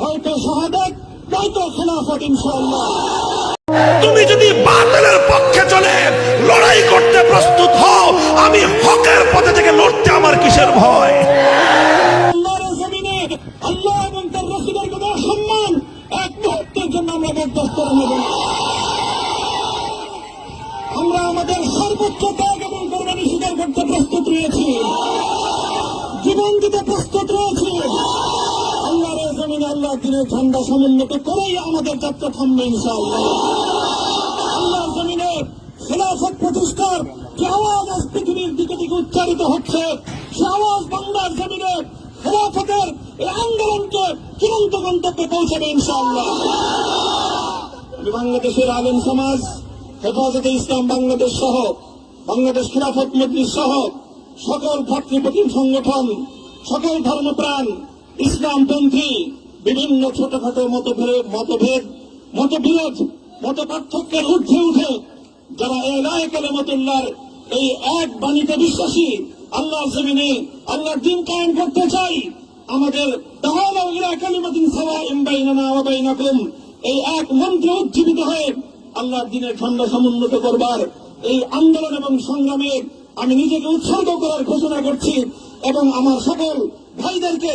হয়তো শাহাদাত নয়তো খেলাফত ইনশাআল্লাহ। তুমি যদি বাতিলের পক্ষে চলে লড়াই করতে প্রস্তুত হও আমি হকের পথে থেকে লড়তে আমার কিসের ভয়? আল্লাহ এবং তার রসুলের কোনো সম্মান এক মুহূর্তের জন্য আমরা বরদাস্ত নেব আমরা আমাদের সর্বোচ্চ ত্যাগ এবং কোরবানি স্বীকার করতে প্রস্তুত রয়েছি। জীবন দিতে প্রস্তুত রয়েছি। আল্লাহর জমিনে আল্লাহ দিনের ঝান্ডা সমুন্নত করেই আমাদের যাত্রা থামবে ইনশাআল্লাহ। আল্লাহর জমিনে খেলাফত প্রতিষ্ঠার যে আওয়াজ আজ পৃথিবীর দিকে দিকে উচ্চারিত হচ্ছে, সে আওয়াজ বাংলার জমিনে খেলাফতের এই আন্দোলনকে চূড়ান্ত গন্তব্যে পৌঁছাবে ইনশাআল্লাহ। আমি বাংলাদেশের আলেম সমাজ, হেফাজতে ইসলাম বাংলাদেশ সহ, বাংলাদেশ খিলাফত মজলিস সহ সকল ভাতৃপ্রতিম সংগঠন, সকল ধর্মপ্রাণ, ইসলামপন্থী বিভিন্ন ছোটখাটো মতভেদ মতভেদ, মতবিরোধ মত পার্থক্যের ঊর্ধ্বে উঠে যারা এলায় কালেমতুল্লাহর এই এক বাণীতে বিশ্বাসী, আল্লাহর জমিনে আল্লাহর দিন কায়েম করতে চাই, আমাদের এই এক মন্ত্রে উজ্জীবিত হয়ে আল্লাহর দিনের ঝন্ডা সমুন্নত করবার এই আন্দোলন এবং সংগ্রামে আমি নিজেকে উৎসর্গ করার ঘোষণা করছি এবং আমার সকল ভাইদেরকে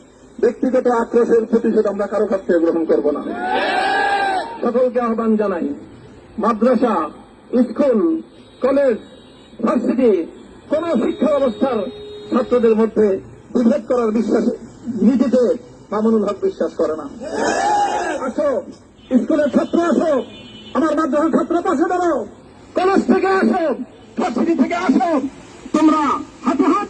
ব্যক্তিগত আক্রোশের প্রতিশোধ আমরা কারও কাছ থেকে গ্রহণ করব না। সকলকে আহ্বান জানাই, মাদ্রাসা, স্কুল, কলেজ, ভার্সিটি, কোন শিক্ষা ব্যবস্থার ছাত্রদের মধ্যে বিভেদ করার বিশ্বাস নীতিতে মামুনুল হক বিশ্বাস করে না। আসো, স্কুলের ছাত্র আসো, আমার মাদ্রাসার ছাত্র পাশে দাঁড়াও। কলেজ থেকে আসো, ভার্সিটি থেকে আসো। তোমরা হাতে হাত